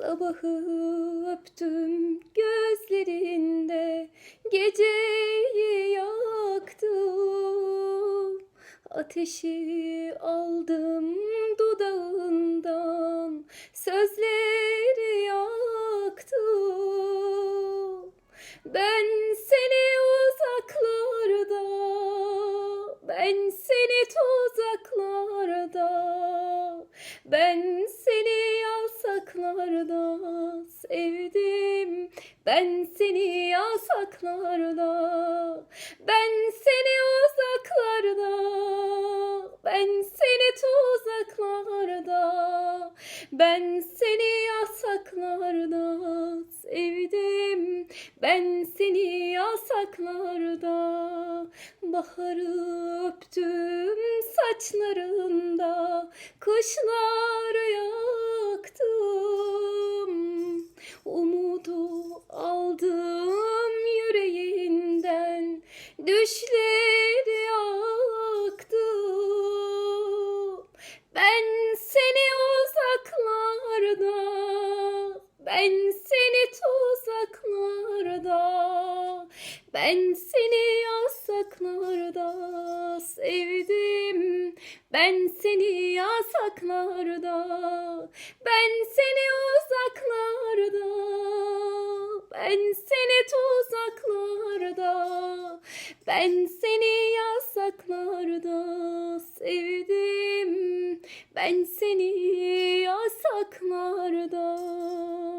Sabahı öptüm gözlerinde Geceyi yaktım. Ateşi aldım dudağından Sözleri yaktım. Ben seni uzaklarda Ben seni tuzaklarda Ben yasaklarda sevdim. Ben seni yasaklarda Ben seni uzaklarda Ben seni tuzaklarda Ben seni yasaklarda sevdim. Ben seni yasaklarda Baharı öptüm saçlarında Kışları yaktım Umudu aldım yüreğinden Düşleri yaktım Ben seni uzaklarda Ben seni tuzaklarda Ben seni yasaklarda sevdim. Ben seni yasaklarda Ben seni uzaklarda seni tuzaklarda Ben seni yasaklarda sevdim. Ben seni